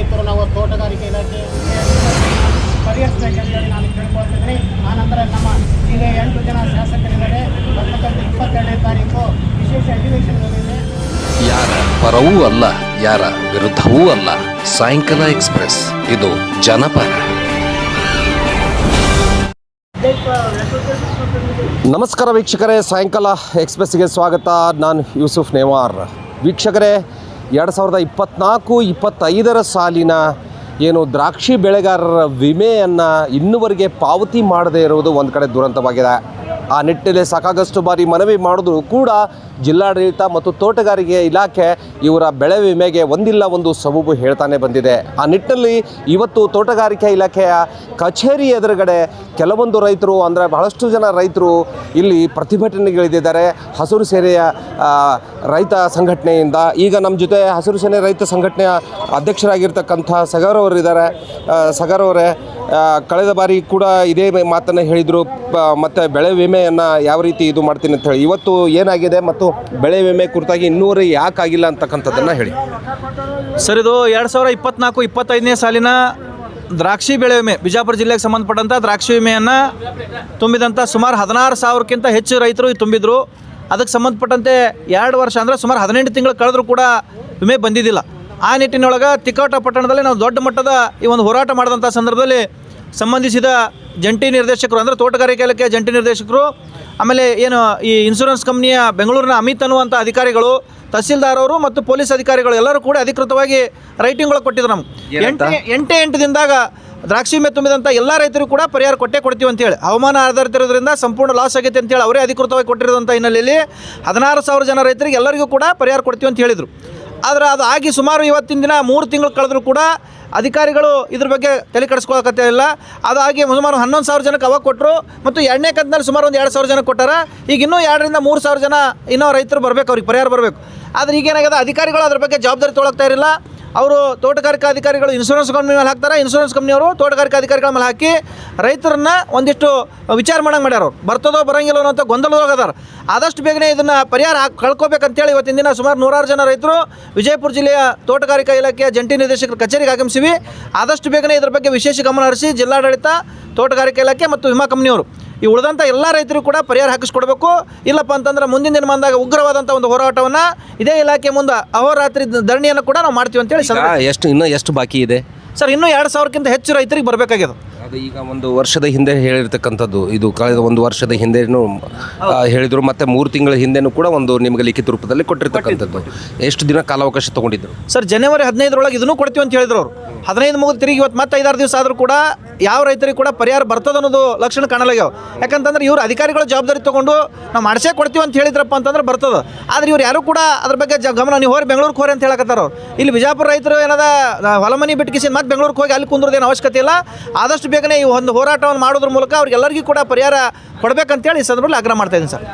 ರೈತರು ನಾವು ತೋಟಗಾರಿಕೆ ಇಲಾಖೆ ಪರಿಹರಿಸಬೇಕಂತೇಳಿ ನಾನು ಕೇಳ್ಕೊಳ್ತಿದ್ದೀನಿ. ಆನಂತರ ನಮ್ಮ ಈಗ ಎಂಟು ಜನ ಶಾಸಕರಿದ್ದಾರೆ. ಬರ್ತಕ್ಕಂಥ ಇಪ್ಪತ್ತೆರಡನೇ ತಾರೀಕು ವಿಶೇಷ ಅಧಿವೇಶನದಲ್ಲಿದೆ ಯಾರ ಪರವೂ ಅಲ್ಲ ಯಾರ ವಿರುದ್ಧವೂ ಅಲ್ಲ. ಸಾಯಂಕಾಲ ಎಕ್ಸ್ಪ್ರೆಸ್ ಇದು ಜನಪರ. ನಮಸ್ಕಾರ ವೀಕ್ಷಕರೇ ಸಾಯಂಕಾಲ ಎಕ್ಸ್ಪ್ರೆಸ್ಗೆ ಸ್ವಾಗತ. ನಾನು ಯೂಸುಫ್ ನೇವಾರ್. ವೀಕ್ಷಕರೇ ಎರಡು ಸಾವಿರದ ಇಪ್ಪತ್ನಾಲ್ಕು, ಇಪ್ಪತ್ತೈದರ ಸಾಲಿನ ಏನು ದ್ರಾಕ್ಷಿ ಬೆಳೆಗಾರರ ವಿಮೆಯನ್ನು ಇನ್ನುವರೆಗೆ ಪಾವತಿ ಮಾಡದೇ ಇರುವುದು ಒಂದು ಕಡೆ ದುರಂತವಾಗಿದೆ. ಆ ನಿಟ್ಟಿನಲ್ಲಿ ಸಾಕಾಗಷ್ಟು ಬಾರಿ ಮನವಿ ಮಾಡಿದ್ರು ಕೂಡ ಜಿಲ್ಲಾಡಳಿತ ಮತ್ತು ತೋಟಗಾರಿಕೆ ಇಲಾಖೆ ಇವರ ಬೆಳೆ ವಿಮೆಗೆ ಒಂದಿಲ್ಲ ಒಂದು ಸಬೂಬು ಹೇಳ್ತಾನೆ ಬಂದಿದೆ. ಆ ನಿಟ್ಟಿನಲ್ಲಿ ಇವತ್ತು ತೋಟಗಾರಿಕೆ ಇಲಾಖೆಯ ಕಚೇರಿ ಎದುರುಗಡೆ ಕೆಲವೊಂದು ರೈತರು ಅಂದರೆ ಬಹಳಷ್ಟು ಜನ ರೈತರು ಇಲ್ಲಿ ಪ್ರತಿಭಟನೆಗಳಿದ್ದಾರೆ. ಹಸಿರು ಸೇನೆಯ ರೈತ ಸಂಘಟನೆಯಿಂದ ಈಗ ನಮ್ಮ ಜೊತೆ ಹಸಿರು ಸೇನೆ ರೈತ ಸಂಘಟನೆಯ ಅಧ್ಯಕ್ಷರಾಗಿರ್ತಕ್ಕಂಥ ಸಗರ್ ಅವರೇ ಕಳೆದ ಬಾರಿ ಕೂಡ ಇದೇ ಮಾತನ್ನು ಹೇಳಿದರು. ಮತ್ತು ಬೆಳೆ ವಿಮೆಯನ್ನು ಯಾವ ರೀತಿ ಇದು ಮಾಡ್ತೀನಿ ಅಂತ ಹೇಳಿ. ಇವತ್ತು ಏನಾಗಿದೆ ಮತ್ತು ಬೆಳೆ ವಿಮೆ ಕುರಿತಾಗಿ ಇನ್ನೂರು ಯಾಕಾಗಿಲ್ಲ ಅಂತಕ್ಕಂಥದ್ದನ್ನು ಹೇಳಿ. ಸರ್, ಇದು ಎರಡು ಸಾವಿರ ಇಪ್ಪತ್ನಾಲ್ಕು, ಇಪ್ಪತ್ತೈದನೇ ಸಾಲಿನ ದ್ರಾಕ್ಷಿ ಬೆಳೆ ವಿಮೆ, ಬಿಜಾಪುರ ಜಿಲ್ಲೆಗೆ ಸಂಬಂಧಪಟ್ಟಂಥ ದ್ರಾಕ್ಷಿ ವಿಮೆಯನ್ನು ತುಂಬಿದಂಥ ಸುಮಾರು ಹದಿನಾರು ಸಾವಿರಕ್ಕಿಂತ ಹೆಚ್ಚು ರೈತರು ತುಂಬಿದ್ರು. ಅದಕ್ಕೆ ಸಂಬಂಧಪಟ್ಟಂತೆ ಎರಡು ವರ್ಷ ಅಂದರೆ ಸುಮಾರು ಹದಿನೆಂಟು ತಿಂಗಳು ಕಳೆದರೂ ಕೂಡ ವಿಮೆ ಬಂದಿದ್ದಿಲ್ಲ. ಆ ನಿಟ್ಟಿನೊಳಗೆ ತಿಕೋಟ ಪಟ್ಟಣದಲ್ಲಿ ನಾವು ದೊಡ್ಡ ಮಟ್ಟದ ಈ ಒಂದು ಹೋರಾಟ ಮಾಡಿದಂಥ ಸಂದರ್ಭದಲ್ಲಿ ಸಂಬಂಧಿಸಿದ ಜಂಟಿ ನಿರ್ದೇಶಕರು ಅಂದರೆ ತೋಟಗಾರಿಕೆ ಇಲಾಖೆಯ ಜಂಟಿ ನಿರ್ದೇಶಕರು ಆಮೇಲೆ ಏನು ಈ ಇನ್ಶೂರೆನ್ಸ್ ಕಂಪ್ನಿಯ ಬೆಂಗಳೂರಿನ ಅಮಿತ್ ಅನ್ನುವಂಥ ಅಧಿಕಾರಿಗಳು ತಹಸೀಲ್ದಾರ್ ಅವರು ಮತ್ತು ಪೊಲೀಸ್ ಅಧಿಕಾರಿಗಳು ಎಲ್ಲರೂ ಕೂಡ ಅಧಿಕೃತವಾಗಿ ರೈಟಿಂಗ್ಗಳು ಕೊಟ್ಟಿದ್ರು ನಮ್ಗೆ. ಎಂಟು ಎಂಟೇ ಎಂಟೇ ದಿನದಾಗ ದ್ರಾಕ್ಷಿ ವಿಮೆ ತುಂಬಿದಂಥ ಎಲ್ಲ ರೈತರು ಕೂಡ ಪರಿಹಾರ ಕೊಟ್ಟೇ ಕೊಡ್ತೀವಿ ಅಂತೇಳಿ ಹವಾಮಾನ ಆಧಾರಿತ ಇರೋದ್ರಿಂದ ಸಂಪೂರ್ಣ ಲಾಸ್ ಆಗೈತೆ ಅಂತೇಳಿ ಅವರೇ ಅಧಿಕೃತವಾಗಿ ಕೊಟ್ಟಿರೋದಂಥ ಹಿನ್ನೆಲೆಯಲ್ಲಿ ಹದಿನಾರು ಸಾವಿರ ಜನ ರೈತರಿಗೆ ಎಲ್ಲರಿಗೂ ಕೂಡ ಪರಿಹಾರ ಕೊಡ್ತೀವಿ ಅಂತ ಹೇಳಿದರು. ಆದರೆ ಅದು ಆಗಿ ಸುಮಾರು ಇವತ್ತಿನ ದಿನ ಮೂರು ತಿಂಗಳು ಕಳೆದರೂ ಕೂಡ ಅಧಿಕಾರಿಗಳು ಇದ್ರ ಬಗ್ಗೆ ತಲೆ ಕಡಿಸ್ಕೊಳಕತ್ತೆ ಇಲ್ಲ. ಅದಾಗಿ ಸುಮಾರು ಹನ್ನೊಂದು ಸಾವಿರ ಜನಕ್ಕೆ ಅವಾಗ ಕೊಟ್ಟರು ಮತ್ತು ಎರಡನೇ ಕಂತಿನಲ್ಲಿ ಸುಮಾರು ಒಂದು ಎರಡು ಸಾವಿರ ಜನ ಕೊಟ್ಟಾರ. ಈಗ ಇನ್ನೂ ಎರಡರಿಂದ ಮೂರು ಸಾವಿರ ಜನ ಇನ್ನೂ ರೈತರು ಬರಬೇಕು, ಅವ್ರಿಗೆ ಪರಿಹಾರ ಬರಬೇಕು. ಆದರೆ ಈಗೇನಾಗಿದೆ, ಅಧಿಕಾರಿಗಳು ಅದ್ರ ಬಗ್ಗೆ ಜವಾಬ್ದಾರಿ ತೊಗೊಳಕ್ತಾ ಇರಲಿಲ್ಲ. ಅವರು ತೋಟಗಾರಿಕಾ ಅಧಿಕಾರಿಗಳು ಇನ್ಶೂರೆನ್ಸ್ ಕಂಪ್ನಿ ಮೇಲೆ ಹಾಕ್ತಾರೆ. ಇನ್ಶೂರೆನ್ಸ್ ಕಂಪ್ನಿಯವರು ತೋಟಗಾರಿಕಾ ಅಧಿಕಾರಿಗಳ ಮೇಲೆ ಹಾಕಿ ರೈತರನ್ನ ಒಂದಿಷ್ಟು ವಿಚಾರ ಮಾಡಂಗೆ ಮಾಡ್ಯಾರ ಅವ್ರು. ಬರ್ತದೋ ಬರಂಗಿಲ್ಲ ಗೊಂದಲ ಹೋಗದಾರ ಆದಷ್ಟು ಬೇಗನೆ ಇದನ್ನು ಪರಿಹಾರ ಹಾಕಿ ಕಳ್ಕೊಬೇಕಂತೇಳಿ ಇವತ್ತಿನ ದಿನ ಸುಮಾರು ನೂರಾರು ಜನ ರೈತರು ವಿಜಯಪುರ ಜಿಲ್ಲೆಯ ತೋಟಗಾರಿಕಾ ಇಲಾಖೆಯ ಜಂಟಿ ನಿರ್ದೇಶಕರ ಕಚೇರಿಗೆ ಆಗಮಿಸಿವಿ. ಆದಷ್ಟು ಬೇಗನೆ ಇದರ ಬಗ್ಗೆ ವಿಶೇಷ ಗಮನ ಹರಿಸಿ ಜಿಲ್ಲಾಡಳಿತ, ತೋಟಗಾರಿಕಾ ಇಲಾಖೆ ಮತ್ತು ವಿಮಾ ಕಂಪ್ನಿಯವರು ಈ ಉಳಿದಂಥ ಎಲ್ಲ ರೈತರು ಕೂಡ ಪರಿಹಾರ ಹಾಕಿಸ್ಕೊಡ್ಬೇಕು. ಇಲ್ಲಪ್ಪ ಅಂತಂದ್ರೆ ಮುಂದಿನ ದಿನ ಬಂದಾಗ ಉಗ್ರವಾದಂಥ ಒಂದು ಹೋರಾಟವನ್ನು ಇದೇ ಇಲಾಖೆ ಮುಂದೆ ಅಹೋರಾತ್ರಿ ಧರಣಿಯನ್ನು ಕೂಡ ನಾವು ಮಾಡ್ತೀವಿ ಅಂತೇಳಿ ಸರ್ ಎಷ್ಟು ಇನ್ನೂ ಎಷ್ಟು ಬಾಕಿ ಇದೆ? ಸರ್ ಇನ್ನೂ ಎರಡು ಸಾವಿರಕ್ಕಿಂತ ಹೆಚ್ಚು ರೈತರಿಗೆ ಬರಬೇಕಾಗಿದೆ ಅದು ಈಗ ಒಂದು ವರ್ಷದ ಹಿಂದೆ ಹೇಳಿರ್ತಕ್ಕಂಥದ್ದು. ಇದು ಕಳೆದ ಒಂದು ವರ್ಷದ ಹಿಂದೆನೂ ಹೇಳಿದರು. ಮತ್ತು ಮತ್ತೆ ಮೂರು ತಿಂಗಳ ಹಿಂದೆನೂ ಕೂಡ ಒಂದು ನಿಮಗೆ ಲಿಖಿತ ರೂಪದಲ್ಲಿ ಕೊಟ್ಟಿರ್ತಕ್ಕಂಥದ್ದು. ಎಷ್ಟು ದಿನ ಕಾಲಾವಕಾಶ ತೊಗೊಂಡಿದ್ದರು ಸರ್ ಜನವರಿ ಹದಿನೈದರೊಳಗೆ ಇದನ್ನು ಕೊಡ್ತೀವಿ ಅಂತ ಹೇಳಿದ್ರು ಅವರು. ಹದಿನೈದು ಮುಗಿದು ತಿರುಗಿ ಇವತ್ತು ಮತ್ತೆ ಐದಾರು ದಿವಸ ಆದರೂ ಕೂಡ ಯಾವ ರೈತರಿಗೆ ಕೂಡ ಪರಿಹಾರ ಬರ್ತದ ಅನ್ನೋದು ಲಕ್ಷಣ ಕಾಣಲಾಗ್ಯಾವ. ಯಾಕಂತಂದ್ರೆ ಇವ್ರು ಅಧಿಕಾರಿಗಳ ಜವಾಬ್ದಾರಿ ತೊಗೊಂಡು ನಾವು ಮಾಡಿಸೇ ಕೊಡ್ತೀವಿ ಅಂತ ಹೇಳಿದ್ರಪ್ಪ ಅಂತಂದ್ರೆ ಬರ್ತದ. ಆದ್ರೆ ಇವ್ರು ಯಾರು ಕೂಡ ಅದ್ರ ಬಗ್ಗೆ ಜ ಗಮನ ನೀವು ಹೋರಿ ಬೆಂಗಳೂರು ಹೋರಿ ಅಂತ ಹೇಳಕತ್ತಾರ ಇಲ್ಲಿ ಬಿಜಾಪುರ ರೈತರು ಏನದ ಹೊಲಮನಿ ಹೊಲ ಮನೆ ಬಿಟ್ಕಿಸಿ ಮತ್ತೆ ಬೆಂಗಳೂರಿಗೆ ಹೋಗಿ ಅಲ್ಲಿ ಕುಂದ್ರದೇನು ಅವಶ್ಯಕತೆ ಇಲ್ಲ. ಆದಷ್ಟು ಬೇಗನೆ ಈ ಒಂದು ಹೋರಾಟವನ್ನು ಮಾಡೋದ್ರ ಮೂಲಕ ಅವ್ರಿಗೆಲ್ಲರಿಗೂ ಕೂಡ ಪರಿಹಾರ ಕೊಡಬೇಕಂತೇಳಿ ಈ ಸಂದರ್ಭದಲ್ಲಿ ಆಗ್ರಹ ಮಾಡ್ತಾ ಇದ್ದೀನಿ ಸರ್.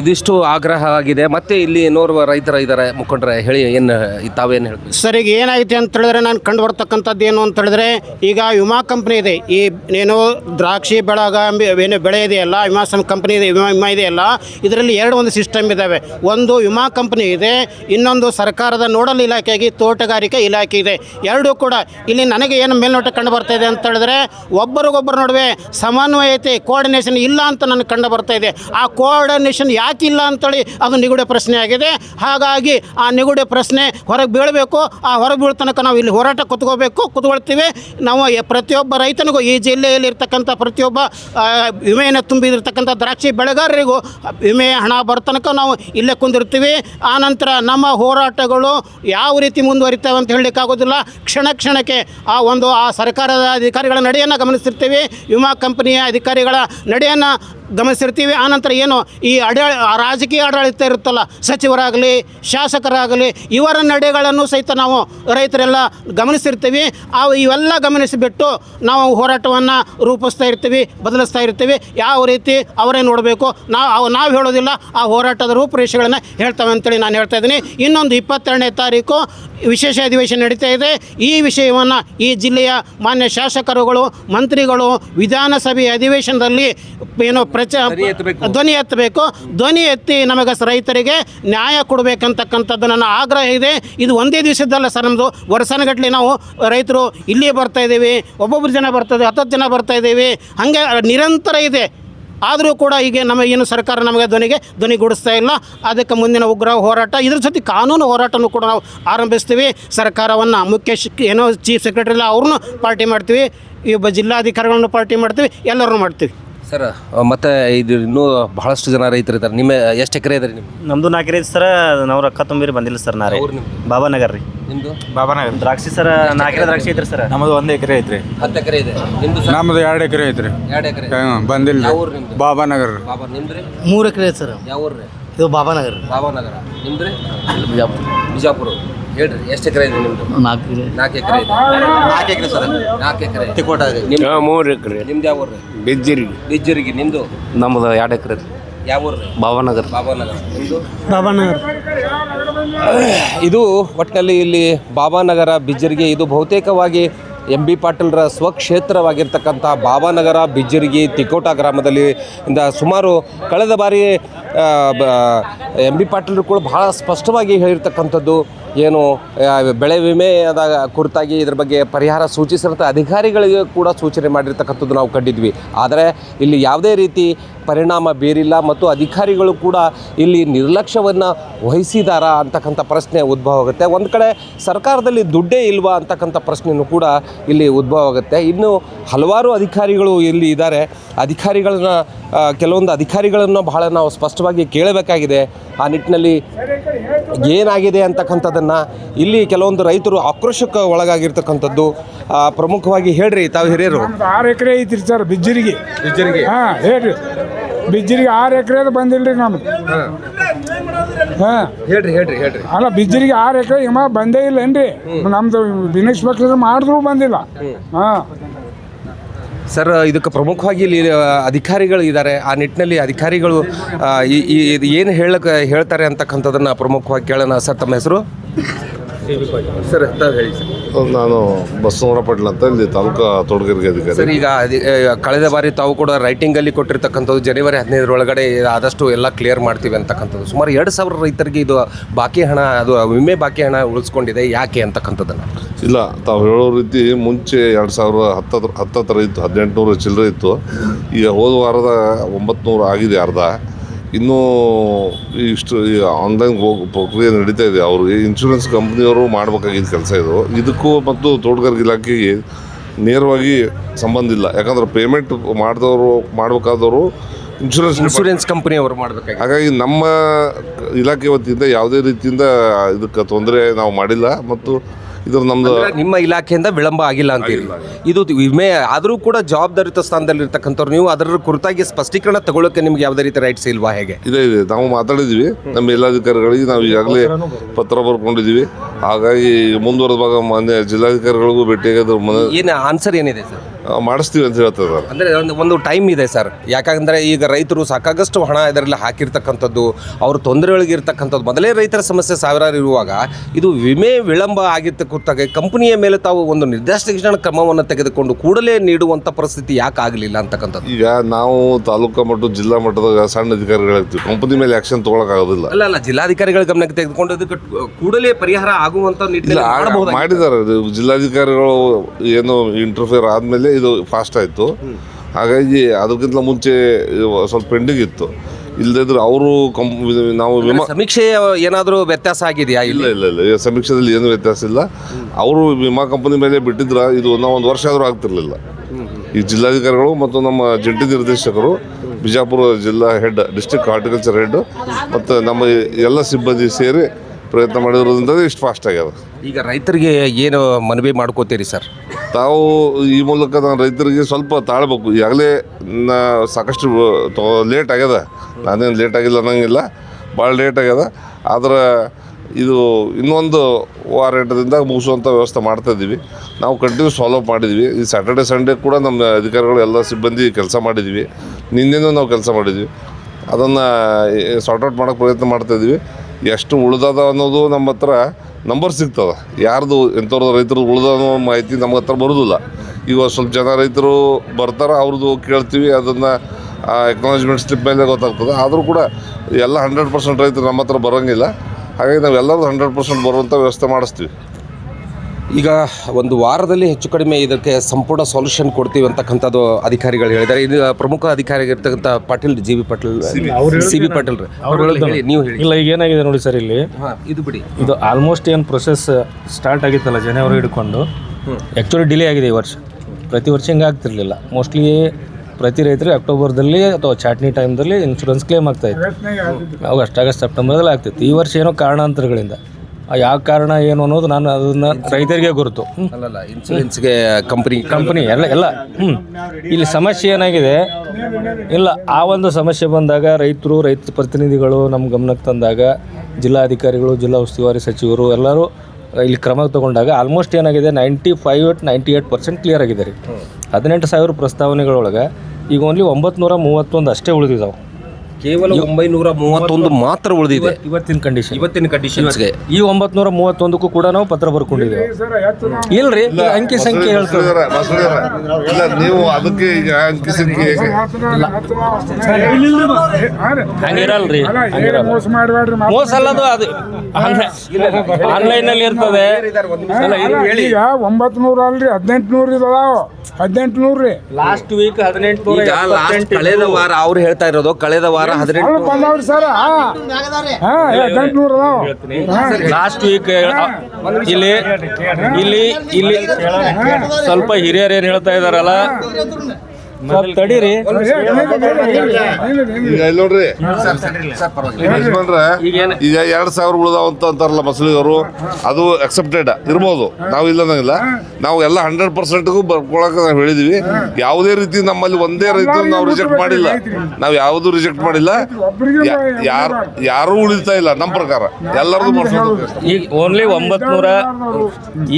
ಇದಿಷ್ಟು ಆಗ್ರಹ ಆಗಿದೆ. ಮತ್ತೆ ಇಲ್ಲಿ ನೋರ್ವ ರೈತರ ಇದ್ದಾರೆ ಮುಖಂಡರೆ ಹೇಳಿ ಏನು ತಾವೇನು ಹೇಳ್ತೀವಿ ಸರ್ ಈಗ ಏನಾಗಿದೆ ಅಂತ ಹೇಳಿದ್ರೆ ನಾನು ಕಂಡು ಬರ್ತಕ್ಕಂಥದ್ದು ಏನು ಅಂತ ಹೇಳಿದ್ರೆ ಈಗ ವಿಮಾ ಕಂಪ್ನಿ ಇದೆ. ಈ ಏನು ದ್ರಾಕ್ಷಿ ಬೆಳಗಾಂಬಿ ಏನು ಬೆಳೆ ಇದೆಯಲ್ಲ, ವಿಮಾ ಸಂ ಕಂಪ್ನಿ ಇದೆ, ವಿಮಾ ವಿಮಾ ಇದೆಯಲ್ಲ, ಇದರಲ್ಲಿ ಎರಡು ಒಂದು ಸಿಸ್ಟಮ್ ಇದ್ದಾವೆ ಒಂದು ವಿಮಾ ಕಂಪ್ನಿ ಇದೆ, ಇನ್ನೊಂದು ಸರ್ಕಾರದ ನೋಡಲ್ ಇಲಾಖೆಯಾಗಿ ತೋಟಗಾರಿಕೆ ಇಲಾಖೆ ಇದೆ. ಎರಡೂ ಕೂಡ. ಇಲ್ಲಿ ನನಗೆ ಏನು ಮೇಲ್ನೋಟ ಕಂಡು ಬರ್ತಾ ಇದೆ ಅಂತ ಹೇಳಿದ್ರೆ, ಒಬ್ಬರಿಗೊಬ್ಬರ ನಡುವೆ ಸಮನ್ವಯತೆ ಕೋಆರ್ಡಿನೇಷನ್ ಇಲ್ಲ ಅಂತ ನನಗೆ ಕಂಡು ಬರ್ತಾ ಇದೆ. ಆ ಕೋಆರ್ಡಿನೇಷನ್ ಯಾಕಿಲ್ಲ ಅಂತೇಳಿ ಅದು ನಿಗೂಢ ಪ್ರಶ್ನೆ ಆಗಿದೆ. ಹಾಗಾಗಿ ಆ ನಿಗೂಢ ಪ್ರಶ್ನೆ ಹೊರಗೆ ಬೀಳಬೇಕು. ಆ ಹೊರಗೆ ಬೀಳ್ತನಕ ನಾವು ಇಲ್ಲಿ ಹೋರಾಟ ಕುತ್ಕೋಬೇಕು, ಕುತ್ಕೊಳ್ತೀವಿ. ನಾವು ಪ್ರತಿಯೊಬ್ಬ ರೈತನಿಗೂ ಈ ಜಿಲ್ಲೆಯಲ್ಲಿ ಇರ್ತಕ್ಕಂಥ ಪ್ರತಿಯೊಬ್ಬ ವಿಮೆಯನ್ನು ತುಂಬಿದಿರ್ತಕ್ಕಂಥ ದ್ರಾಕ್ಷಿ ಬೆಳೆಗಾರರಿಗೂ ವಿಮೆ ಹಣ ಬರ್ತನಕ ನಾವು ಇಲ್ಲೇ ಕುಂದಿರ್ತೀವಿ. ಆನಂತರ ನಮ್ಮ ಹೋರಾಟಗಳು ಯಾವ ರೀತಿ ಮುಂದುವರಿತಾವೆ ಅಂತ ಹೇಳಲಿಕ್ಕಾಗೋದಿಲ್ಲ ಕ್ಷಣ ಕ್ಷಣಕ್ಕೆ ಆ ಒಂದು, ಆ ಸರ್ಕಾರದ ಅಧಿಕಾರಿಗಳ ನಡೆಯನ್ನು ಗಮನಿಸಿರ್ತೀವಿ ವಿಮಾ ಕಂಪನಿಯ ಅಧಿಕಾರಿಗಳ ನಡೆಯನ್ನು ಗಮನಿಸಿರ್ತೀವಿ. ಆನಂತರ ಏನು ಈ ಅಡಳ ರಾಜಕೀಯ ಆಡಳಿತ ಇರುತ್ತಲ್ಲ, ಸಚಿವರಾಗಲಿ, ಶಾಸಕರಾಗಲಿ, ಇವರ ನಡೆಗಳನ್ನು ಸಹಿತ ನಾವು ರೈತರೆಲ್ಲ ಗಮನಿಸಿರ್ತೀವಿ. ಆ ಇವೆಲ್ಲ ಗಮನಿಸಿಬಿಟ್ಟು ನಾವು ಹೋರಾಟವನ್ನು ರೂಪಿಸ್ತಾ ಇರ್ತೀವಿ, ಬದಲಿಸ್ತಾ ಇರ್ತೀವಿ. ಯಾವ ರೀತಿ ಅವರೇ ನೋಡಬೇಕು. ನಾವು ನಾವು ಹೇಳೋದಿಲ್ಲ, ಆ ಹೋರಾಟದ ರೂಪುರೇಷೆಗಳನ್ನು ಹೇಳ್ತವೆ ಅಂತೇಳಿ ನಾನು ಹೇಳ್ತಾ ಇದ್ದೀನಿ. ಇನ್ನೊಂದು ಇಪ್ಪತ್ತೆರಡನೇ ತಾರೀಕು ವಿಶೇಷ ಅಧಿವೇಶನ ನಡೀತಾ ಇದೆ. ಈ ವಿಷಯವನ್ನು ಈ ಜಿಲ್ಲೆಯ ಮಾನ್ಯ ಶಾಸಕರುಗಳು, ಮಂತ್ರಿಗಳು ವಿಧಾನಸಭೆ ಅಧಿವೇಶನದಲ್ಲಿ ಏನು ಪ್ರಚ ಧ್ವನಿ ಎತ್ತಬೇಕು. ಧ್ವನಿ ಎತ್ತಿ ನಮಗೆ ರೈತರಿಗೆ ನ್ಯಾಯ ಕೊಡಬೇಕಂತಕ್ಕಂಥದ್ದು ನನ್ನ ಆಗ್ರಹ ಇದೆ. ಇದು ಒಂದೇ ದಿವಸದಲ್ಲ ಸರ್ ನಮ್ಮದು ವರ್ಷನಗಟ್ಟಲೆ ನಾವು ರೈತರು ಇಲ್ಲಿ ಬರ್ತಾ ಇದ್ದೀವಿ. ಒಬ್ಬೊಬ್ಬರು ಜನ ಬರ್ತದೆ ಹತ್ತತ್ತು ಜನ ಬರ್ತಾ ಇದ್ದೀವಿ. ಹಾಗೆ ನಿರಂತರ ಇದೆ. ಆದರೂ ಕೂಡ ಈಗ ನಮ್ಮ ಏನು ಸರ್ಕಾರ ನಮಗೆ ಧ್ವನಿಗೆ ಧ್ವನಿಗೂಡಿಸ್ತಾ ಇಲ್ಲ. ಅದಕ್ಕೆ ಮುಂದಿನ ಉಗ್ರ ಹೋರಾಟ ಇದ್ರ ಜೊತೆ ಕಾನೂನು ಹೋರಾಟನೂ ಕೂಡ ನಾವು ಆರಂಭಿಸ್ತೀವಿ. ಸರ್ಕಾರವನ್ನು ಮುಖ್ಯ ಶಿಕ್ ಏನೋ ಚೀಫ್ ಸೆಕ್ರೆಟರಿ ಅವ್ರನ್ನೂ ಪಾರ್ಟಿ ಮಾಡ್ತೀವಿ. ಈ ಒಬ್ಬ ಜಿಲ್ಲಾಧಿಕಾರಿಗಳನ್ನು ಪಾರ್ಟಿ ಮಾಡ್ತೀವಿ. ಎಲ್ಲರೂ ಮಾಡ್ತೀವಿ. ಸರ್? ಮತ್ತೆ ಇದು ಇನ್ನೂ ಬಹಳಷ್ಟು ಜನ ರೈತರು ಇದ್ದಾರೆ. ನಿಮ್ಮ ಎಷ್ಟು ಎಕರೆ ಇದೆ ನಿಮ್ಮ ನಮ್ದು? ನಾಲ್ಕು ಐತಿ ಸರ್. ನಾವು ರೊಕ್ಕ ತುಂಬಿರಿ ಬಂದಿಲ್ಲ ಸರ್ ನಾರೇ. ಊರು ನಿಮ್ದು? ಬಾಬಾನಗರ್ ರೀ. ನಿಮ್ಮದು ಬಾಬಾನಗರ್. ದ್ರಾಕ್ಷಿ ಸರ್ ನಾಲ್ಕೈದು ದ್ರಾಕ್ಷಿ ಐತ್ರಿ ಸರ್. ನಮ್ದು ಒಂದು ಎಕರೆ ಐತ್ರಿ. ಹತ್ತು ಎಕರೆ ಇದೆ. ನಿಮ್ಮದು ಸರ್? ನಮ್ಮದು ಎರಡು ಎಕರೆ ಐತ್ರಿ. ಎರಡು ಎಕರೆ. ಬಂದಿಲ್ಲ ಯಾವ ಊರು ನಿಮ್ದು? ಬಾಬಾನಗರ ಬಾಬಾ ನಿಮ್ದು ರೀ? ಮೂರು ಎಕರೆ ಐತೆ ಸರ್. ಯಾವ ಊರು ರೀ? ಇದು ಬಾಬಾನಗರ್ ಬಾಬಾನಗರ. ನಿಮ್ದು ರೀ? ಬಿಜಾಪುರ. ಹೇಳ್ರಿ ಎಷ್ಟು ಎಕರೆ ಇದೆ ನಿಮ್ಮದು ನಾಲ್ಕು ಎಕರೆ. ನಾಲ್ಕು ಎಕರೆ ಇದೆ. ನಾಲ್ಕು ಎಕರೆ ಸರ್ ನಾಲ್ಕು ಎಕರೆ. ನಿಮ್ದು? ಮೂರು ಎಕರೆ. ನಿಮ್ದು ಯಾವ ಊರು? ಬಿಜ್ಜಿರಿಗೆ ಬಿಜ್ಜರಿಗೆ ನಮ್ಮದು ಎರಡು ಎಕರೆ. ಯಾವ ಊರು? ಭಾವನಗರ. ಬಾಬಾನಗರ ನಿಮ್ಮದು ಬಾಬಾನಗರ ಇದು ಒಟ್ಟಿನಲ್ಲಿ ಇಲ್ಲಿ ಬಾಬಾನಗರ ಬಿಜ್ಜರಿಗೆ ಇದು ಬಹುತೇಕವಾಗಿ ಎಂ ಬಿ ಪಾಟೀಲ್ರ ಸ್ವಕ್ಷೇತ್ರವಾಗಿರ್ತಕ್ಕಂಥ ಬಾಬಾನಗರ ಬಿಜ್ಜರಿಗಿ ತಿಕೋಟ ಗ್ರಾಮದಲ್ಲಿ ಇಂದ ಸುಮಾರು ಕಳೆದ ಬಾರಿ ಎಂ ಬಿ ಪಾಟೀಲ್ರು ಕೂಡ ಬಹಳ ಸ್ಪಷ್ಟವಾಗಿ ಹೇಳಿರ್ತಕ್ಕಂಥದ್ದು. ಏನು ಬೆಳೆ ವಿಮೆ ಅದಾಗ ಕುರಿತಾಗಿ ಇದ್ರ ಬಗ್ಗೆ ಪರಿಹಾರ ಸೂಚಿಸಿರಂಥ ಅಧಿಕಾರಿಗಳಿಗೆ ಕೂಡ ಸೂಚನೆ ಮಾಡಿರ್ತಕ್ಕಂಥದ್ದು ನಾವು ಕಂಡಿದ್ವಿ. ಆದರೆ ಇಲ್ಲಿ ಯಾವುದೇ ರೀತಿ ಪರಿಣಾಮ ಬೀರಿಲ್ಲ ಮತ್ತು ಅಧಿಕಾರಿಗಳು ಕೂಡ ಇಲ್ಲಿ ನಿರ್ಲಕ್ಷ್ಯವನ್ನು ವಹಿಸಿದಾರಾ ಅಂತಕ್ಕಂಥ ಪ್ರಶ್ನೆ ಉದ್ಭವ ಆಗುತ್ತೆ. ಒಂದು ಕಡೆ ಸರ್ಕಾರದಲ್ಲಿ ದುಡ್ಡೇ ಇಲ್ವಾ ಅಂತಕ್ಕಂಥ ಪ್ರಶ್ನೆಯೂ ಕೂಡ ಇಲ್ಲಿ ಉದ್ಭವ ಆಗುತ್ತೆ. ಇನ್ನು ಹಲವಾರು ಅಧಿಕಾರಿಗಳು ಇಲ್ಲಿ ಇದ್ದಾರೆ. ಅಧಿಕಾರಿಗಳನ್ನ ಕೆಲವೊಂದು ಅಧಿಕಾರಿಗಳನ್ನು ಬಹಳ ನಾವು ಸ್ಪಷ್ಟವಾಗಿ ಕೇಳಬೇಕಾಗಿದೆ. ಆ ನಿಟ್ಟಿನಲ್ಲಿ ಏನಾಗಿದೆ ಅಂತಕ್ಕಂಥದ್ದನ್ನು ಇಲ್ಲಿ ಕೆಲವೊಂದು ರೈತರು ಆಕ್ರೋಶಕ್ಕೆ ಒಳಗಾಗಿರ್ತಕ್ಕಂಥದ್ದು ಪ್ರಮುಖವಾಗಿ ಹೇಳ್ರಿ ತಾವು ಹಿರಿಯರು. ಆರು ಎಕರೆ ಐತ್ರಿ ಸರ್ ಬಿಜ್ಜರಿಗೆ. ಬಿಜ್ಜರಿಗೆ. ಹಾಂ ಹೇಳ್ರಿ. ಬಿಜ್ಜರಿಗೆ ಆರು ಎಕರೆ ಬಂದಿಲ್ಲ ರೀ ನಾನು ಹಾಂ. ಹೇಳ್ರಿ ಹೇಳ್ರಿ ಹೇಳ್ರಿ. ಅಲ್ಲ ಬಿಜ್ಜರಿಗೆ ಆರು ಎಕರೆ ಹಿಮ ಬಂದೇ ಇಲ್ಲ ಏನ್ರಿ? ನಮ್ದು ದಿನೇಶ್ ಇನ್ಸ್ಪೆಕ್ಟರ್ ಮಾಡಿದ್ರು ಬಂದಿಲ್ಲ. ಹಾಂ. ಸರ್ ಇದಕ್ಕೆ ಪ್ರಮುಖವಾಗಿ ಇಲ್ಲಿ ಅಧಿಕಾರಿಗಳು ಇದ್ದಾರೆ ಆ ನಿಟ್ಟಿನಲ್ಲಿ ಅಧಿಕಾರಿಗಳು ಈ ಏನು ಹೇಳಕ್ಕೆ ಹೇಳ್ತಾರೆ ಅಂತಕ್ಕಂಥದ್ದನ್ನು ಪ್ರಮುಖವಾಗಿ ಕೇಳೋಣ ಸರ್ ತಮ್ಮ ಹೆಸರು. ಸರ್ ತಾವು ಹೇಳಿ ಸರ್ ನಾನು ಬಸವನ ಪಟ್ಲ ಅಂತ ಇಲ್ಲಿ ತಾಲೂಕಾ ತೋಟಗಾರಿಕೆ ಅಧಿಕಾರಿ. ಸರ್ ಈಗ ಆ, ಕಳೆದ ಬಾರಿ ತಾವು ಕೂಡ ರೈಟಿಂಗಲ್ಲಿ ಕೊಟ್ಟಿರ್ತಕ್ಕಂಥದ್ದು ಜನವರಿ ಹದಿನೈದರೊಳಗಡೆ ಆದಷ್ಟು ಎಲ್ಲ ಕ್ಲಿಯರ್ ಮಾಡ್ತೀವಿ ಅಂತಕ್ಕಂಥದ್ದು. ಸುಮಾರು ಎರಡು ಸಾವಿರ ರೈತರಿಗೆ ಇದು ಬಾಕಿ ಹಣ ಅದು ವಿಮೆ ಬಾಕಿ ಹಣ ಉಳಿಸ್ಕೊಂಡಿದೆ ಯಾಕೆ ಅಂತಕ್ಕಂಥದ್ದನ್ನು? ಇಲ್ಲ ತಾವು ಹೇಳೋ ರೀತಿ ಮುಂಚೆ ಎರಡು ಸಾವಿರ ಹತ್ತತ್ರ ಹತ್ತತ್ರ ಇತ್ತು ಹದಿನೆಂಟುನೂರು ಚಿಲ್ಲರೆ ಇತ್ತು. ಈಗ ಹೋದ ವಾರದ ಒಂಬತ್ತು ನೂರು ಆಗಿದೆ ಅರ್ಧ. ಇನ್ನೂ ಇಷ್ಟು ಆನ್ಲೈನ್ ಹೋಗಿ ಪ್ರಕ್ರಿಯೆ ನಡೀತಾ ಇದೆ. ಅವರು ಇನ್ಶೂರೆನ್ಸ್ ಕಂಪ್ನಿಯವರು ಮಾಡಬೇಕಾಗಿದ್ದ ಕೆಲಸ ಇದು. ಇದಕ್ಕೂ ಮತ್ತು ತೋಟಗಾರಿಕೆ ಇಲಾಖೆಗೆ ನೇರವಾಗಿ ಸಂಬಂಧ ಇಲ್ಲ. ಯಾಕಂದ್ರೆ ಪೇಮೆಂಟ್ ಮಾಡಿದವರು ಮಾಡಬೇಕಾದವರು ಇನ್ಶೂರೆನ್ಸ್ ಇನ್ಶೂರೆನ್ಸ್ ಕಂಪ್ನಿಯವರು ಮಾಡಬೇಕಾಗಿ ಹಾಗಾಗಿ ನಮ್ಮ ಇಲಾಖೆ ವತಿಯಿಂದ ಯಾವುದೇ ರೀತಿಯಿಂದ ಇದಕ್ಕೆ ತೊಂದರೆ ನಾವು ಮಾಡಿಲ್ಲ. ಮತ್ತು ಇದ್ರ ನಮ್ದು ನಿಮ್ಮ ಇಲಾಖೆಯಿಂದ ವಿಳಂಬ ಆಗಿಲ್ಲ ಅಂತೀರಿ ಇದು ವಿಮೆ ಆದರೂ ಕೂಡ ಜವಾಬ್ದಾರಿತ ಸ್ಥಾನದಲ್ಲಿ ಇರ್ತಕ್ಕಂಥವ್ರು ನೀವು ಅದರ ಕುರಿತಾಗಿ ಸ್ಪಷ್ಟೀಕರಣ ತಗೊಳ್ಳೋಕೆ ನಿಮ್ಗೆ ಯಾವುದೇ ರೀತಿ ರೈಟ್ಸ್ ಇಲ್ವಾ ಹೇಗೆ? ಇದೆ ಇದೆ. ನಾವು ಮಾತಾಡಿದ್ವಿ ನಮ್ಮ ಜಿಲ್ಲಾಧಿಕಾರಿಗಳಿಗೆ ನಾವು ಈಗಾಗಲೇ ಪತ್ರ ಬರ್ಕೊಂಡಿದ್ವಿ ಹಾಗಾಗಿ ಮುಂದುವರೆದ ಭಾಗ ಮಾನ್ಯ ಜಿಲ್ಲಾಧಿಕಾರಿಗಳಿಗೂ ಭೇಟಿಯಾಗಿದ್ರು ಮನ ಏನು ಆನ್ಸರ್ ಏನಿದೆ ಸರ್? ಮಾಡಿಸ್ತೀವಿ ಅಂತ ಹೇಳ್ತದೆ ಅಂದರೆ ಒಂದು ಒಂದು ಟೈಮ್ ಇದೆ ಸರ್ ಯಾಕಂದರೆ ಈಗ ರೈತರು ಸಾಕಾಗಷ್ಟು ಹಣ ಇದರಲ್ಲಿ ಹಾಕಿರ್ತಕ್ಕಂಥದ್ದು ಅವರು ತೊಂದರೆಗಳಿಗೆ ಇರ್ತಕ್ಕಂಥದ್ದು ಮೊದಲೇ ರೈತರ ಸಮಸ್ಯೆ ಸಾವಿರಾರು ಇರುವಾಗ ಇದು ವಿಮೆ ವಿಳಂಬ ಕುರಿತಾಗಿ ಕಂಪನಿಯ ಮೇಲೆ ತಾವು ಒಂದು ನಿರ್ದಿಷ್ಟ ಕ್ರಮವನ್ನು ತೆಗೆದುಕೊಂಡು ಕೂಡಲೇ ನೀಡುವಂಥ ಪರಿಸ್ಥಿತಿ ಯಾಕೆ ಆಗಲಿಲ್ಲ ಅಂತಕ್ಕಂಥದ್ದು? ಈಗ ನಾವು ತಾಲೂಕು ಮಟ್ಟ ಜಿಲ್ಲಾ ಮಟ್ಟದ ಸಣ್ಣ ಅಧಿಕಾರಿಗಳಾಗ್ತೀವಿ ಕಂಪನಿ ಮೇಲೆ ಆ್ಯಕ್ಷನ್ ತೊಗೊಳಕ್ಕಾಗೋದಿಲ್ಲ ಅಲ್ಲ ಅಲ್ಲ ಜಿಲ್ಲಾಧಿಕಾರಿಗಳ ಗಮನಕ್ಕೆ ತೆಗೆದುಕೊಂಡು ಅದಕ್ಕೆ ಕೂಡಲೇ ಪರಿಹಾರ ಆಗುವಂಥ ನಿಟ್ಟಿನಲ್ಲಿ ಮಾಡಿದ್ದಾರೆ. ಜಿಲ್ಲಾಧಿಕಾರಿಗಳು ಏನು ಇಂಟರ್ಫಿಯರ್ ಆದಮೇಲೆ ಇದು ಫಾಸ್ಟ್ ಆಯಿತು. ಹಾಗಾಗಿ ಅದಕ್ಕಿಂತ ಮುಂಚೆ ಸ್ವಲ್ಪ ಪೆಂಡಿಂಗ್ ಇತ್ತು. ಇಲ್ಲದಿದ್ರೆ ಅವರು ಕಂ ನಾವು ವಿಮಾ ಸಮೀಕ್ಷೆ ಏನಾದರೂ ವ್ಯತ್ಯಾಸ ಆಗಿದೆಯಾ ಇಲ್ಲ? ಇಲ್ಲ ಇಲ್ಲ ಈ ಸಮೀಕ್ಷೆದಲ್ಲಿ ಏನು ವ್ಯತ್ಯಾಸ ಇಲ್ಲ. ಅವರು ವಿಮಾ ಕಂಪನಿ ಮೇಲೆ ಬಿಟ್ಟಿದ್ರೆ ಇದು ನಾವು ಒಂದು ವರ್ಷ ಆದರೂ ಆಗ್ತಿರ್ಲಿಲ್ಲ. ಈ ಜಿಲ್ಲಾಧಿಕಾರಿಗಳು ಮತ್ತು ನಮ್ಮ ಜಂಟಿ ನಿರ್ದೇಶಕರು ಬಿಜಾಪುರ ಜಿಲ್ಲಾ ಹೆಡ್ ಡಿಸ್ಟ್ರಿಕ್ಟ್ ಹಾರ್ಟಿಕಲ್ಚರ್ ಹೆಡ್ ಮತ್ತು ನಮ್ಮ ಎಲ್ಲ ಸಿಬ್ಬಂದಿ ಸೇರಿ ಪ್ರಯತ್ನ ಮಾಡಿರೋದ್ರಿಂದ ಇಷ್ಟು ಫಾಸ್ಟ್ ಆಗ್ಯದ. ಈಗ ರೈತರಿಗೆ ಏನು ಮನವಿ ಮಾಡ್ಕೋತೀರಿ ಸರ್? ತಾವು ಈ ಮೂಲಕ ನಾನು ರೈತರಿಗೆ ಸ್ವಲ್ಪ ತಾಳ್ಬೇಕು. ಈಗಾಗಲೇ ನಾ ಸಾಕಷ್ಟು ಲೇಟ್ ಆಗ್ಯದ. ನಾನೇನು ಲೇಟ್ ಆಗಿಲ್ಲ ಅನ್ನಂಗಿಲ್ಲ. ಭಾಳ ಲೇಟ್ ಆಗ್ಯದ. ಆದ್ರೆ ಇದು ಇನ್ನೊಂದು ವಾರ ಎಂಟದಿಂದ ಮುಗಿಸುವಂಥ ವ್ಯವಸ್ಥೆ ಮಾಡ್ತಾ ಇದ್ದೀವಿ. ನಾವು ಕಂಟಿನ್ಯೂಸ್ ಫಾಲೋ ಅಪ್ ಮಾಡಿದ್ವಿ ಈ ಸ್ಯಾಟರ್ಡೆ ಸಂಡೇ ಕೂಡ ನಮ್ಮ ಅಧಿಕಾರಿಗಳು ಎಲ್ಲ ಸಿಬ್ಬಂದಿ ಕೆಲಸ ಮಾಡಿದ್ವಿ ನಿನ್ನೆನೂ ನಾವು ಕೆಲಸ ಮಾಡಿದ್ವಿ ಅದನ್ನು ಸಾರ್ಟ್ ಔಟ್ ಮಾಡೋಕ್ಕೆ ಪ್ರಯತ್ನ ಮಾಡ್ತಾ ಇದ್ದೀವಿ. ಎಷ್ಟು ಉಳ್ದದ ಅನ್ನೋದು ನಮ್ಮ ಹತ್ರ ನಂಬರ್ ಸಿಗ್ತದೆ. ಯಾರ್ದು ಎಂಥವ್ರದ್ದು ರೈತರು ಉಳ್ದ ಅನ್ನೋ ಮಾಹಿತಿ ನಮ್ಮ ಹತ್ರ ಬರೋದಿಲ್ಲ. ಈಗ ಸ್ವಲ್ಪ ಜನ ರೈತರು ಬರ್ತಾರೆ ಅವ್ರದ್ದು ಕೇಳ್ತೀವಿ, ಅದನ್ನು ಎಕ್ನಾಲಜ್ಮೆಂಟ್ ಸ್ಲಿಪ್ ಮೇಲೆ ಗೊತ್ತಾಗ್ತದೆ. ಆದರೂ ಕೂಡ ಎಲ್ಲ ಹಂಡ್ರೆಡ್ ಪರ್ಸೆಂಟ್ ರೈತರು ನಮ್ಮ ಹತ್ರ ಬರೋಂಗಿಲ್ಲ. ಹಾಗಾಗಿ ನಾವು ಎಲ್ಲರದ್ದು ಹಂಡ್ರೆಡ್ ಪರ್ಸೆಂಟ್ ಬರುವಂಥ ವ್ಯವಸ್ಥೆ ಮಾಡಿಸ್ತೀವಿ. ಈಗ ಒಂದು ವಾರದಲ್ಲಿ ಹೆಚ್ಚು ಕಡಿಮೆ ಇದಕ್ಕೆ ಸಂಪೂರ್ಣ ಸೊಲ್ಯೂಷನ್ ಕೊಡ್ತೀವಿ ಅಂತಕ್ಕಂಥದ್ದು ಅಧಿಕಾರಿಗಳು ಹೇಳಿದ್ದಾರೆ. ಇದು ಪ್ರಮುಖ ಅಧಿಕಾರಿ ಇರ್ತಕ್ಕಂಥ Patil G B Patil C B Patil ನೀವು ಹೇಳಿ. ಇಲ್ಲ ಈಗ ಏನಾಗಿದೆ ನೋಡಿ ಸರ್ ಇಲ್ಲಿ? ಇದು ಬಿಡಿ. ಇದು ಆಲ್ಮೋಸ್ಟ್ ಏನು ಪ್ರೊಸೆಸ್ ಸ್ಟಾರ್ಟ್ ಆಗಿತ್ತಲ್ಲ ಜನವರಿ ಹಿಡ್ಕೊಂಡು? ಆ್ಯಕ್ಚುಲಿ ಡಿಲೇ ಆಗಿದೆ ಈ ವರ್ಷ. ಪ್ರತಿ ವರ್ಷ ಹಿಂಗೆ ಆಗ್ತಿರ್ಲಿಲ್ಲ. ಮೋಸ್ಟ್ಲಿ ಪ್ರತಿ ರೈತರು ಅಕ್ಟೋಬರ್ದಲ್ಲಿ ಅಥವಾ ಚಾಟ್ನಿ ಟೈಮ್ದಲ್ಲಿ ಇನ್ಶೂರೆನ್ಸ್ ಕ್ಲೇಮ್ ಆಗ್ತಾಯಿತ್ತು ಆಗಸ್ಟ್ ಆಗಸ್ಟ್ ಸೆಪ್ಟೆಂಬರ್ದಲ್ಲಿ ಆಗ್ತಿತ್ತು. ಈ ವರ್ಷ ಏನೋ ಕಾರಣಾಂತರಗಳಿಂದ. ಯಾವ ಕಾರಣ ಏನು ಅನ್ನೋದು ನಾನು ಅದನ್ನ ರೈತರಿಗೆ ಗುರುತು. ಹ್ಮ್. ಅಲ್ಲಲ್ಲ ಇನ್ಸೂರೆನ್ಸ್ಗೆ ಕಂಪ್ನಿ ಕಂಪನಿ ಎಲ್ಲ ಎಲ್ಲ. ಹ್ಞೂ ಇಲ್ಲಿ ಸಮಸ್ಯೆ ಏನಾಗಿದೆ? ಇಲ್ಲ ಆ ಒಂದು ಸಮಸ್ಯೆ ಬಂದಾಗ ರೈತರು ರೈತ ಪ್ರತಿನಿಧಿಗಳು ನಮ್ಮ ಗಮನಕ್ಕೆ ತಂದಾಗ ಜಿಲ್ಲಾಧಿಕಾರಿಗಳು ಜಿಲ್ಲಾ ಉಸ್ತುವಾರಿ ಸಚಿವರು ಎಲ್ಲರೂ ಇಲ್ಲಿ ಕ್ರಮ ತಗೊಂಡಾಗ ಆಲ್ಮೋಸ್ಟ್ ಏನಾಗಿದೆ? Ninety five ninety eight percent clear ಆಗಿದೆ ರೀ. ಹದಿನೆಂಟು ಸಾವಿರ ಪ್ರಸ್ತಾವನೆಗಳೊಳಗೆ ಈಗ ಓನ್ಲಿ ಒಂಬತ್ತು ನೂರ ಮೂವತ್ತೊಂದು ಅಷ್ಟೇ ಉಳಿದಿದ್ದಾವೆ ಕೇವಲ ಒಂಬೈನೂರ ಮೂವತ್ತೊಂದು ಮಾತ್ರ ಉಳಿದಿದೆ. ಇವತ್ತಿನ ಕಂಡೀಷನ್ ಇವತ್ತಿನ ಕಂಡೀಷನ್ಸ್ಗೆ ಈ ಒಂಬತ್ನೂರ ಮೂವತ್ತೊಂದಕ್ಕೂ ಕೂಡ ನಾವು ಪತ್ರ ಬರ್ಕೊಂಡಿದ್ದೇವೆ. ಇಲ್ರಿ ಅಂಕಿ ಸಂಖ್ಯೆ ಹೇಳ್ತದೆ ಬಸವರಾಜ್, ಬಸವರಾಜ್. ಇಲ್ಲ ನೀವು ಅದಕ್ಕೆ ಈಗ ಅಂಕಿ ಸಂಖ್ಯೆ. ಹಂಗಿರಲ್ರಿ ಮೋಸ ಅಲ್ಲದು ಅದು. ಆನ್ಲೈನ್ ಅಲ್ಲಿ ಇರ್ತದೆ ಈಗ ಒಂಬತ್ತು ನೂರ ಅಲ್ರಿ ಹದಿನೆಂಟು ನೂರ ಇದಾವ ಹದಿನೆಂಟು ನೂರ್ರಿ ರೀ ಲಾಸ್ಟ್ ವೀಕ್ ಹದಿನೆಂಟು ಕಳೆದ ವಾರ ಅವ್ರು ಹೇಳ್ತಾ ಇರೋದು ಕಳೆದ ವಾರ ಹದಿನೆಂಟು ಅಲ್ಲ ಬಂದವ್ರಿ ಸರ್ ಹಾ. ಹದಿನೆಂಟು ನೂರು ಅದಾವ. ಲಾಸ್ಟ್ ವೀಕ್ ಇಲ್ಲಿ ಇಲ್ಲಿ ಇಲ್ಲಿ ಸ್ವಲ್ಪ ಹಿರಿಯರು ಏನ್ ಹೇಳ್ತಾ ಇದಾರಲ್ಲ ತಡೀರಿ. ಈಗ ಇಲ್ಲಿ ನೋಡ್ರಿ. ಯಜಮಾನ್ರೆ, ಈಗ ಎರಡ್ ಸಾವಿರ ಉಳ್ದಾವ ಅಂತ ಅಂತಾರಲ್ಲ ಮಸಲಿಗರು ಅದು ಅಕ್ಸೆಪ್ಟೆಡ್ ಇರ್ಬೋದು. ನಾವು ಇಲ್ಲ ನಾವು ಎಲ್ಲ ಹಂಡ್ರೆಡ್ ಪರ್ಸೆಂಟ್ಗೂ ಬರ್ಕೊಳಕ್ಕೆ ನಾವು ಹೇಳಿದೀವಿ. ಯಾವುದೇ ರೀತಿ ನಮ್ಮಲ್ಲಿ ಒಂದೇ ರೀತಿ ನಾವು ರಿಜೆಕ್ಟ್ ಮಾಡಿಲ್ಲ. ನಾವು ಯಾವುದು ರಿಜೆಕ್ಟ್ ಮಾಡಿಲ್ಲ. ಯಾರು ಯಾರು ಉಳಿತಾ ಇಲ್ಲ ನಮ್ಮ ಪ್ರಕಾರ. ಎಲ್ಲರದು ಮಾಡ್ಸ್ಕೊಂಡು ಈಗ ಓನ್ಲಿ ಒಂಬತ್ನೂರ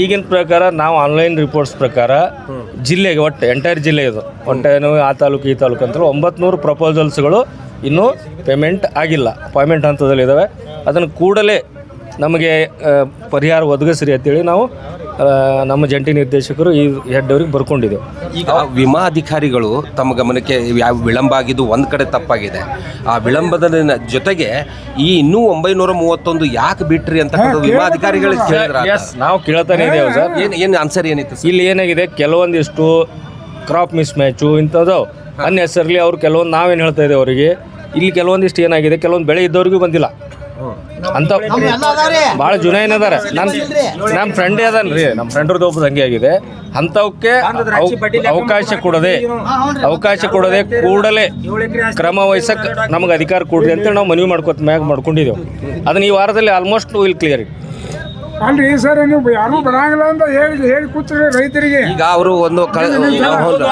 ಈಗಿನ ಪ್ರಕಾರ ನಾವು ಆನ್ಲೈನ್ ರಿಪೋರ್ಟ್ಸ್ ಪ್ರಕಾರ ಜಿಲ್ಲೆಗೆ ಒಟ್ಟು ಎಂಟೈರ್ ಜಿಲ್ಲೆ ಇದು. ಒಟ್ಟೇನು ಆ ತಾಲೂಕು ಈ ತಾಲೂಕು ಅಂತಲೂ ಒಂಬತ್ತು ನೂರು ಪ್ರಪೋಸಲ್ಸ್ಗಳು ಇನ್ನೂ ಪೇಮೆಂಟ್ ಆಗಿಲ್ಲ. ಪೇಮೆಂಟ್ ಹಂತದಲ್ಲಿದ್ದಾವೆ ಅದನ್ನು ಕೂಡಲೇ ನಮಗೆ ಪರಿಹಾರ ಒದಗಿಸ್ರಿ ಅಂತೇಳಿ ನಾವು ನಮ್ಮ ಜಂಟಿ ನಿರ್ದೇಶಕರು ಈ ಹೆಡ್ ಅವ್ರಿಗೆ ಬರ್ಕೊಂಡಿದ್ದೆವು. ಈಗ ವಿಮಾ ಅಧಿಕಾರಿಗಳು ತಮ್ಮ ಗಮನಕ್ಕೆ ಯಾವ ವಿಳಂಬ ಆಗಿದ್ದು ಒಂದು ಕಡೆ ತಪ್ಪಾಗಿದೆ. ಆ ವಿಳಂಬದ ಜೊತೆಗೆ ಈ ಇನ್ನೂ ಒಂಬೈನೂರ ಮೂವತ್ತೊಂದು ಯಾಕೆ ಬಿಟ್ರಿ ಅಂತ ವಿಮಾ ಅಧಿಕಾರಿಗಳಿಗೆ ನಾವು ಕೇಳ್ತಾನೆ ಇದ್ದೇವೆ ಸರ್ ಏನು ಏನು ಆನ್ಸರ್ ಏನಿತ್ತು ಇಲ್ಲಿ ಏನಾಗಿದೆ ಕೆಲವೊಂದಿಷ್ಟು ಕ್ರಾಪ್ ಮಿಸ್ ಮ್ಯಾಚು ಇಂಥದ್ದು ಅನ್ನೆಸರ್ಲಿ ಅವ್ರು ಕೆಲವೊಂದು ನಾವೇನು ಹೇಳ್ತಾ ಇದ್ದೇವೆ ಅವರಿಗೆ ಇಲ್ಲಿ ಕೆಲವೊಂದಿಷ್ಟು ಏನಾಗಿದೆ ಕೆಲವೊಂದು ಬೆಳೆ ಇದ್ದವ್ರಿಗೂ ಬಂದಿಲ್ಲ. ಅಂತ ಭಾಳ ಜುನ ಏನದಾರ ನನ್ನ ನಮ್ಮ ಫ್ರೆಂಡೇ ಅದನ್ರಿ. ನಮ್ಮ ಫ್ರೆಂಡ್ರದ್ದು ಒಬ್ಬ ಹಂಗೆ ಆಗಿದೆ. ಅಂಥವಕ್ಕೆ ಅವಕಾಶ ಕೊಡದೆ ಅವಕಾಶ ಕೊಡದೆ ಕೂಡಲೇ ಕ್ರಮ ವಹಿಸಕ್ಕೆ ನಮಗೆ ಅಧಿಕಾರ ಕೊಡ್ರಿ ಅಂತೇಳಿ ನಾವು ಮನವಿ ಮಾಡ್ಕೊತ ಮ್ಯಾಗ ಮಾಡ್ಕೊಂಡಿದ್ದೇವೆ. ಅದನ್ನ ಈ ವಾರದಲ್ಲಿ almost will clear alright sir ನೀವು ಯಾರು ಬರಂಗಿಲ್ಲ ಅಂತ ಹೇಳಿ ಹೇಳಿ ಕೂತ್ರಿ ರೈತರಿಗೆ. ಈಗ ಅವರು ಒಂದು ಕಳೆ ಹೌದು.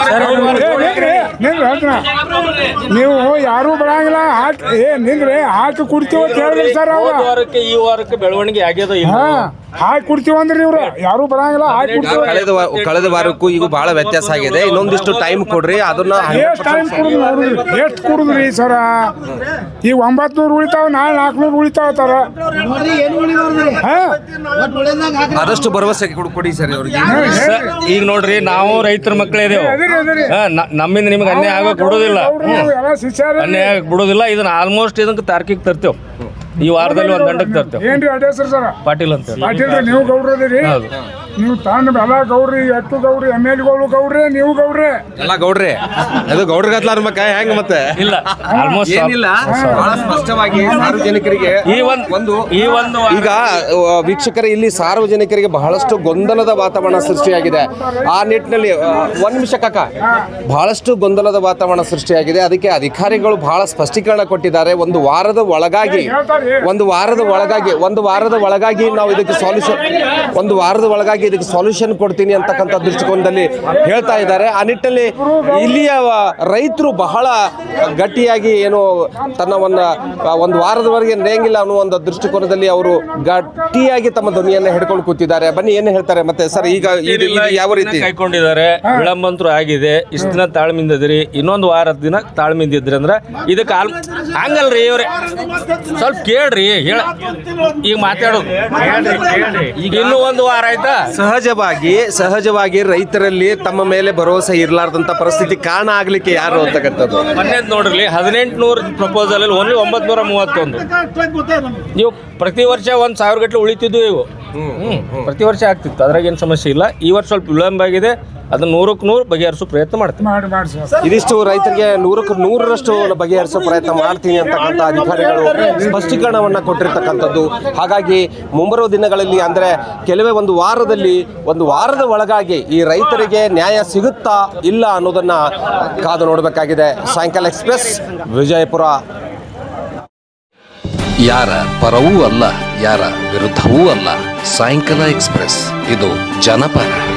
ಹೇಳ್ತೀನಿ. ನೀವು ಯಾರು ಬರಂಗಿಲ್ಲ ಹಾಟ್ ಏ ನಿಂದ್ರೆ ಹಾಕಿ ಕುಡ್ತೀವಿ ಅಂತ ಹೇಳಿದ್ರಿ ಸರ್ ಅವ್ರ. ವಾರಕ್ಕೆ ಈ ವಾರಕ್ಕೆ ಬೆಳವಣಿಗೆ ಆಗ್ಯದ ಇಲ್ಲ ಹಾ ಹಾಕಿ ಕುಡ್ತೀವಿ ಅಂದ್ರಿ ಇವ್ರು ಯಾರು ಬರಂಗಿಲ್ಲ ಹಾಕಿ ಈಗ ಕುಡ್ತೀವಿ. ಕಳೆದ ವಾ- ಕಳೆದ ವಾರಕ್ಕೂ ಈಗ ಬಹಳ ವ್ಯತ್ಯಾಸ ಆಗಿದೆ. ಇನ್ನೊಂದಿಷ್ಟು ಟೈಮ್ ಕೊಡ್ರಿ ಅದನ್ನ ಎಷ್ಟು ಟೈಮ್ ಕುಡಿದ್ರಿ ನೋಡ್ರಿ. ಎಷ್ಟು ಕುಡಿದ್ರಿ ಸರ? ಈಗ ಒಂಬತ್ತು ನೂರು ಉಳಿತಾವ ನಾಳೆ ನಾಲ್ಕುನೂರು ಉಳಿತಾವ ತರ ಆದಷ್ಟು ಭರವಸೆ ಕೊಡ್- ಸರ್ ಅವ್ರಿಗೆ ಈಗ ನೋಡ್ರಿ ನಾವು ರೈತರ ಮಕ್ಕಳೇ ಇದೇವು. ನಮ್ಮಿಂದ ನಿಮ್ಗೆ ಅನ್ಯಾಯ ಆಗಕ್ ಬಿಡೋದಿಲ್ಲ. ಅನ್ಯಾಯ ಆಗಕ್ ಬಿಡೋದಿಲ್ಲ. ಇದನ್ನ ಆಲ್ಮೋಸ್ಟ್ ಇದಕ್ಕೆ ತಾರ್ಕಿಕ್ ತರ್ತೇವೆ. ಈ ವಾರದಲ್ಲಿ ಒಂದ್ ದಂಡಕ್ಕೆ ತರ್ತೇವೆ. ಪಾಟೀಲ್ ಅಂತ ಪಾಟೀಲ್ ನೀವು ನೀವು ತಾಂಡ ಎಲ್ಲ ಗೌರಿ ಎತ್ತು ಗೌರಿ ಎಂ ಎಲ್ಗಳು ಗೌರಿ ನೀವು ಗೌಡ್ರಿ ಎಲ್ಲ ಗೌಡ್ರಿ. ಅದು ಗೌಡ್ರಿ ಅನ್ಬೇಕ? ಹೆಂಗ್ ಮತ್ತೆ? ಇಲ್ಲ. ಆಲ್ಮೋಸ್ಟ್ ಏನಿಲ್ಲ. ಬಹಳ ಸ್ಪಷ್ಟವಾಗಿ ಸಾರ್ವಜನಿಕರಿಗೆ ಈ ಒಂದು ಒಂದು ಈ ಒಂದು ಈಗ ವೀಕ್ಷಕರ ಇಲ್ಲಿ ಸಾರ್ವಜನಿಕರಿಗೆ ಬಹಳಷ್ಟು ಗೊಂದಲದ ವಾತಾವರಣ ಸೃಷ್ಟಿಯಾಗಿದೆ. ಆ ನಿಟ್ಟಿನಲ್ಲಿ ಆ, ಒಂದ್ ನಿಮಿಷ ಕಾಕ. ಬಹಳಷ್ಟು ಗೊಂದಲದ ವಾತಾವರಣ ಸೃಷ್ಟಿಯಾಗಿದೆ. ಅದಕ್ಕೆ ಅಧಿಕಾರಿಗಳು ಬಹಳ ಸ್ಪಷ್ಟೀಕರಣ ಕೊಟ್ಟಿದ್ದಾರೆ. ಒಂದು ವಾರದ ಒಳಗಾಗಿ ಒಂದು ವಾರದ ಒಳಗಾಗಿ ಒಂದು ವಾರದ ಒಳಗಾಗಿ ನಾವು ಇದಕ್ಕೆ ಸಾಲ್ಯೂಷನ್ ಒಂದು ವಾರದ ಒಳಗಾಗಿ ಇದಕ್ಕೆ ಸೊಲ್ಯೂಷನ್ ಕೊಡ್ತೀನಿ ಅಂತಕ್ಕಂಥ ದೃಷ್ಟಿಕೋನದಲ್ಲಿ ಹೇಳ್ತಾ ಇದ್ದಾರೆ. ಆ ನಿಟ್ಟಿನಲ್ಲಿ ಇಲ್ಲಿಯ ರೈತರು ಬಹಳ ಗಟ್ಟಿಯಾಗಿ ಏನು ತನ್ನ ಒಂದು ಒಂದು ವಾರದವರೆಗೆ ನಡೆಯಂಗಿಲ್ಲ ಅನ್ನೋ ಒಂದು ದೃಷ್ಟಿಕೋನದಲ್ಲಿ ಅವರು ಗಟ್ಟಿಯಾಗಿ ತಮ್ಮ ಧ್ವನಿಯನ್ನು ಹಿಡ್ಕೊಂಡು ಕೂತಿದ್ದಾರೆ. ಬನ್ನಿ ಏನು ಹೇಳ್ತಾರೆ? ಮತ್ತೆ ಸರ್ ಈಗ ಯಾವ ರೀತಿ? ಕೈಕೊಂಡಿದ್ದಾರೆ. ವಿಳಂಬಂತರು ಆಗಿದೆ. ಇಷ್ಟು ದಿನ ತಾಳ್ಮಿಂದಿದ್ರಿ ಇನ್ನೊಂದು ವಾರದ ದಿನ ತಾಳ್ಮಿಂದಿದ್ರಿ ಅಂದ್ರೆ ಇದಕ್ಕೆ ಆಲ್ ಹಂಗಲ್ರಿ ಇವ್ರೆ. ಸ್ವಲ್ಪ ಕೇಳ್ರಿ ಹೇಳ ಈಗ ಮಾತಾಡೋದು. ಈಗ ಇನ್ನೂ ಒಂದು ವಾರ ಆಯ್ತಾ? ಸಹಜವಾಗಿ ಸಹಜವಾಗಿ ರೈತರಲ್ಲಿ ತಮ್ಮ ಮೇಲೆ ಭರವಸೆ ಇರಲಾರ್ದಂತ ಪರಿಸ್ಥಿತಿ ಕಾರಣ ಆಗ್ಲಿಕ್ಕೆ ಯಾರು ಅಂತಕ್ಕಂಥದ್ದು ಹನ್ನೆಂಟು ನೋಡ್ರಿ ಹದಿನೆಂಟು ನೂರು ಪ್ರಪೋಸಲ್ ಅಲ್ಲಿ ಓನ್ಲಿ ಒಂಬತ್ತು ನೂರ ಮೂವತ್ತೊಂದು ನೀವು ಪ್ರತಿ ವರ್ಷ ಒಂದು ಸಾವಿರ ಗಟ್ಟಲೆ ಉಳಿತಿದ್ವು ಇವು ಪ್ರತಿ ವರ್ಷ ಆಗ್ತಿತ್ತು. ಅದ್ರಾಗ ಏನು ಸಮಸ್ಯೆ ಇಲ್ಲ. ಈ ವರ್ಷ ಸ್ವಲ್ಪ ವಿಳಂಬ ಆಗಿದೆ. ಅದನ್ನ ನೂರಕ್ಕೆ ನೂರು ಬಗೆಹರಿಸೋ ಪ್ರಯತ್ನ ಮಾಡ್ತೀನಿ ಮಾಡಿ ಮಾಡಿ ಸರ್. ಇದಿಷ್ಟು ರೈತರಿಗೆ ನೂರಕ್ಕೆ ನೂರರಷ್ಟು ಬಗೆಹರಿಸೋ ಪ್ರಯತ್ನ ಮಾಡ್ತೀನಿ ಅಂತಕ್ಕಂಥ ಅಧಿಕಾರಿಗಳು ಸ್ಪಷ್ಟೀಕರಣವನ್ನು ಕೊಟ್ಟಿರ್ತಕ್ಕಂಥದ್ದು. ಹಾಗಾಗಿ ಮುಂಬರುವ ದಿನಗಳಲ್ಲಿ ಅಂದ್ರೆ ಕೆಲವೇ ಒಂದು ವಾರದಲ್ಲಿ ಒಂದು ವಾರದ ಒಳಗಾಗಿ ಈ ರೈತರಿಗೆ ನ್ಯಾಯ ಸಿಗುತ್ತಾ ಇಲ್ಲ ಅನ್ನೋದನ್ನ ಕಾದು ನೋಡಬೇಕಾಗಿದೆ. ಸಾಯಂಕಾಲ ಎಕ್ಸ್ಪ್ರೆಸ್ ವಿಜಯಪುರ. ಯಾರ ಪರವೂ ಅಲ್ಲ ಯಾರ ವಿರುದ್ಧವೂ ಅಲ್ಲ. ಸಾಯಂಕಾಲ ಎಕ್ಸ್ಪ್ರೆಸ್. ಇದು ಜನಪರ.